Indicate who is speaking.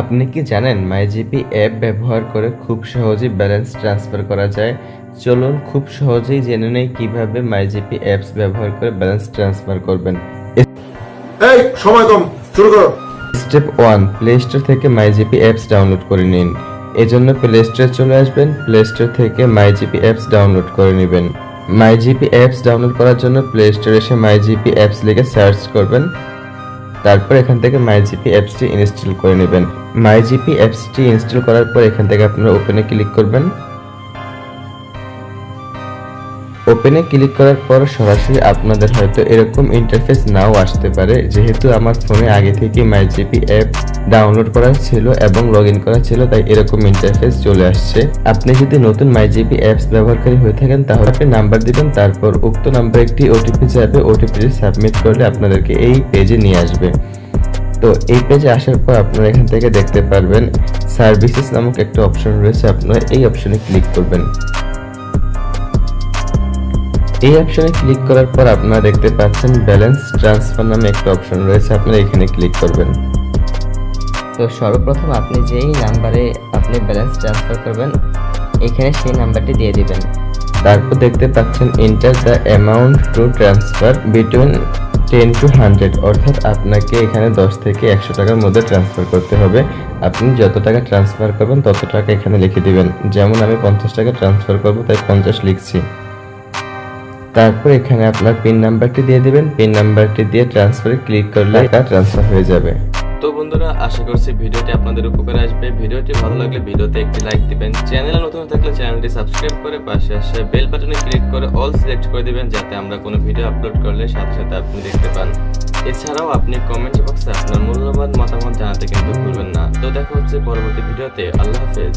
Speaker 1: আপনি কি জানেন মাইজিপি অ্যাপ ব্যবহার করে খুব সহজেই ব্যালেন্স ট্রান্সফার করা যায়? চলুন খুব সহজেই জেনে নেই কীভাবে মাইজিপি অ্যাপস ব্যবহার করে ব্যালেন্স ট্রান্সফার করবেন।
Speaker 2: এই সময় কম শুরু করো।
Speaker 1: স্টেপ ওয়ান প্লে স্টোর থেকে মাইজিপি অ্যাপস ডাউনলোড করে নিন। এজন্য প্লে স্টোরে চলে আসবেন প্লে স্টোর থেকে মাইজিপি অ্যাপস ডাউনলোড করে নেবেন। মাইজিপি অ্যাপস ডাউনলোড করার জন্য প্লে স্টোরে এসে মাইজিপি অ্যাপস লিখে সার্চ করবেন। তারপর এখান থেকে মাইজিপি অ্যাপসটি ইনস্টল করে নেবেন। মাইজিপি অ্যাপসটি ইনস্টল করার পর এখান থেকে আপনারা ওপেনে ক্লিক করবেন। ওপেনে ক্লিক করার পর সরাসরি আপনাদের হয়তো এরকম ইন্টারফেস নাও আসতে পারে। যেহেতু আমার ফোনে আগে থেকে মাইজিপি অ্যাপ ডাউনলোড করা ছিল এবং লগ ইন করা ছিল, তাই এরকম ইন্টারফেস চলে আসছে। আপনি যদি নতুন মাইজিপি অ্যাপস ব্যবহারকারী হয়ে থাকেন, তাহলে আপনি নাম্বার দিবেন, তারপর উক্ত নাম্বার একটি ওটিপি যাবে। ওটিপিটি সাবমিট করলে আপনাদেরকে এই পেজে নিয়ে আসবে। তো এই পেজে আসার পর আপনারা এখান থেকে দেখতে পারবেন সার্ভিসেস নামক একটা অপশন রয়েছে। আপনারা এই অপশনে ক্লিক করবেন। এই অপশনে ক্লিক করার পর আপনারা দেখতে পাচ্ছেন ব্যালেন্স ট্রান্সফার নামে একটা অপশন রয়েছে আপনারা এখানে ক্লিক করবেন।
Speaker 3: তো সর্বপ্রথম আপনি যেই নাম্বারে আপনি ব্যালেন্স ট্রান্সফার করবেন এখানে সেই নাম্বারটি দিয়ে দিবেন।
Speaker 1: তারপর দেখতে পাচ্ছেন enter the amount to transfer between ten to hundred অর্থাৎ আপনাকে এখানে দশ থেকে একশো টাকার মধ্যে ট্রান্সফার করতে হবে। আপনি যত টাকা ট্রান্সফার করবেন তত টাকা এখানে লিখে দিবেন। যেমন আমি পঞ্চাশ টাকা ট্রান্সফার করব তাই পঞ্চাশ লিখছি। তারপর এখানে আপনার পিন নাম্বারটি দিয়ে দিবেন। পিন নাম্বারটি দিয়ে ট্রান্সফারে ক্লিক করলে টাকা ট্রান্সফার হয়ে যাবে।
Speaker 4: তো বন্ধুরা, আশা করছি ভিডিওটি আপনাদের উপকারে আসবে। ভিডিওটি ভালো লাগলে ভিডিওতে একটি লাইক দিবেন। চ্যানেলে নতুন থাকলে চ্যানেলটি সাবস্ক্রাইব করে পাশে আসে বেল বাটনে ক্লিক করে অল সিলেক্ট করে দিবেন, যাতে আমরা কোনো ভিডিও আপলোড করলে সাথে সাথে আপনি দেখতে পান। এছাড়াও আপনি কমেন্ট বক্সে আপনার মূল্যবান মতামত জানাতে কিন্তু ভুলবেন না। তো দেখা হচ্ছে পরবর্তী ভিডিওতে। আল্লাহ হাফেজ।